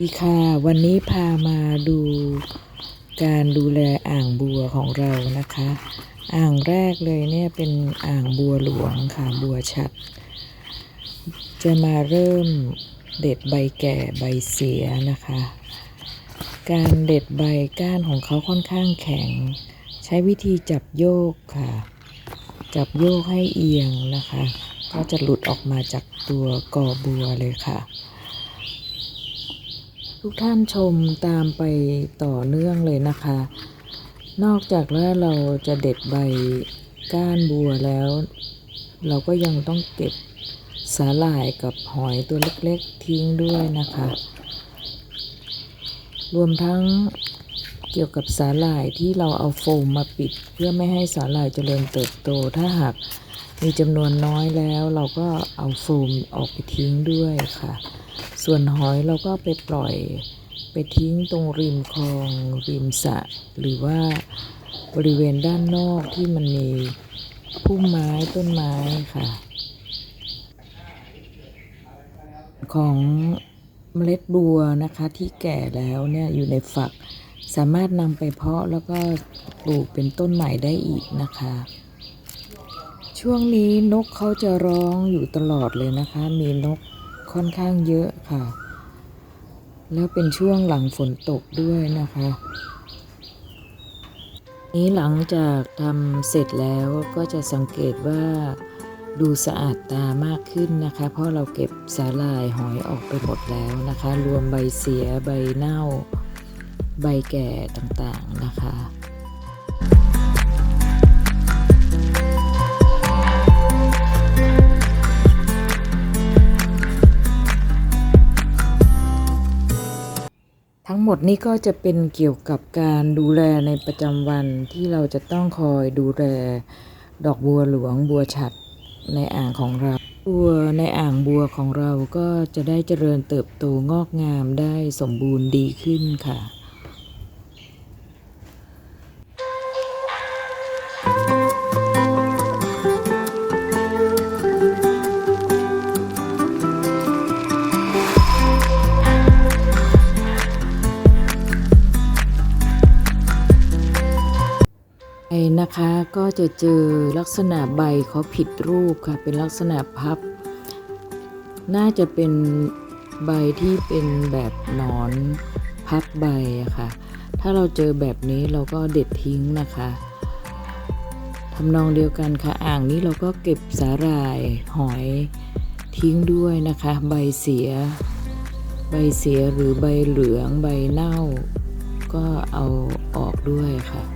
ดีค่ะวันนี้พามาดูการดูแลอ่างบัวของเรานะคะ อ่างแรกเลยเนี่ยเป็นอ่างบัวหลวงค่ะบัวฉัด จะมาเริ่มเด็ดใบแก่ใบเสียนะคะ การเด็ดใบก้านของเขาค่อนข้างแข็ง ใช้วิธีจับโยกค่ะ จับโยกให้เอียงนะคะ ก็จะหลุดออกมาจากตัวกอบัวเลยค่ะ ทุกท่านชมตามไปต่อเนื่องเลยนะคะ นอกจากว่าเราจะเด็ดใบก้านบัวแล้ว เราก็ยังต้องเก็บสาหร่ายกับหอยตัวเล็กๆทิ้งด้วยนะคะ รวมทั้งเกี่ยวกับสาหร่ายที่เราเอาโฟมมาปิด เพื่อไม่ให้สาหร่ายเจริญเติบโตถ้าหาก มีจำนวนน้อยแล้วเราก็เอาโฟมออกไปทิ้งด้วยค่ะ ส่วนหอยเราก็ไปปล่อยไปทิ้งตรงริมคลองริมสระหรือว่าบริเวณด้านนอกที่มันมีพุ่มไม้ต้นไม้ค่ะ ของเมล็ดบัวนะคะที่แก่แล้วเนี่ยอยู่ในฝักสามารถนำไปเพาะแล้วก็ปลูกเป็นต้นใหม่ได้อีกนะคะ ช่วงนี้นกเขาจะร้องอยู่ตลอดเลยนะคะ มีนกค่อนข้างเยอะค่ะ แล้วเป็นช่วงหลังฝนตกด้วยนะคะ นี้หลังจากทำเสร็จแล้วก็จะสังเกตว่าดูสะอาดตามากขึ้นนะคะ เพราะเราเก็บสาหร่ายหอยออกไปหมดแล้วนะคะ รวมใบเสียใบเน่า ใบแก่ต่างๆนะคะ หมดนี้ก็จะเป็นเกี่ยวกับการดูแลในประจำวันที่เราจะต้องคอยดูแลดอกบัวหลวงบัวฉัดในอ่างของเรา บัวในอ่างบัวของเราก็จะได้เจริญเติบโตงอกงามได้สมบูรณ์ดีขึ้นค่ะ นะคะก็จะเจอลักษณะใบเขาผิดรูปค่ะ เป็นลักษณะพับ น่าจะเป็นใบที่เป็นแบบหนอนพับใบอะค่ะ ถ้าเราเจอแบบนี้เราก็เด็ดทิ้งนะคะทำนองเดียวกันค่ะอ่างนี้เราก็เก็บสาหร่ายหอยทิ้งด้วยนะคะ ใบเสีย ใบเสียหรือใบเหลืองใบเน่า ก็เอาออกด้วยค่ะ